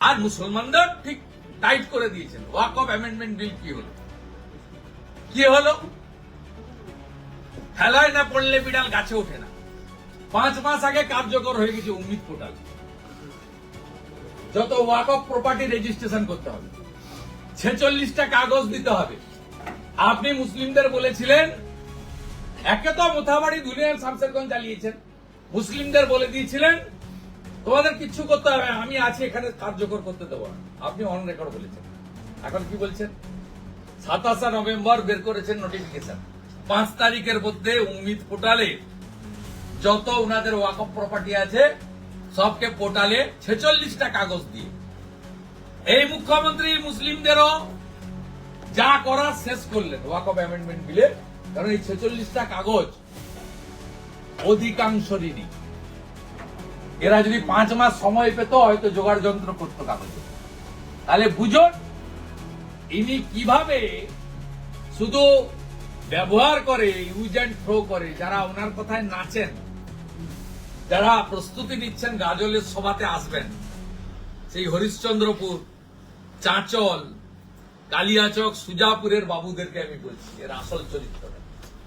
আর মুসলমানদের ঠিক টাইট করে দিয়েছেন। ওয়াক অফ অ্যামেন্ডমেন্ট বিল কি হলো? কি হলো? খেলায় না পড়লে বিড়াল গাছে ওঠে না। পাঁচ মাস আগে কার্যকর হয়ে গেছে উম্মিদ পোর্টাল। যত ওয়াক অফ প্রপার্টি রেজিস্ট্রেশন করতে হবে। ছেচল্লিশটা কাগজ দিতে হবে। আপনি মুসলিমদের বলেছিলেন, একে তো মোথাবাড়ি দুনিয়ার শামসেরগঞ্জ চালিয়েছেন। মুসলিমদের বলে দিয়েছিলেন তোমাদের কিচ্ছু করতে হবে, আমি আছি এখানে, কার্যকর করতে দেবো আপনি অন রেকর্ড বলেছেন। এখন কি বলছেন? সাতাশে নভেম্বর বের করেছেন নোটিফিকেশন পাঁচ তারিখের মধ্যে উম্মিদ পোর্টালে যত ওনাদের ওয়াকফ প্রপার্টি আছে, সবকে পোর্টালে ছেচল্লিশটা কাগজ দিয়ে। এই মুখ্যমন্ত্রী মুসলিমদেরও যা করার শেষ করলেন ওয়াকফ অ্যামেন্ডমেন্ট বিলে কারণ এই ছেচল্লিশটা কাগজ অধিকাংশরই নেই এরা যদি পাঁচ মাস সময় পেত, হয়তো জোগাড় যন্ত্র করতো কাগজ। তাহলে বুঝুন ইনি কীভাবে শুধু ব্যবহার করে ইউজ অ্যান্ড থ্রো করে, যারা ওনার কথায় নাচেন, যারা প্রস্তুতি নিচ্ছেন গাজলের সভাতে আসবেন, সেই হরিশ্চন্দ্রপুর, চাঁচল, কালিয়াচক, সুজাপুরের বাবুদেরকে আমি বলছি, এর আসল চরিত্রটা।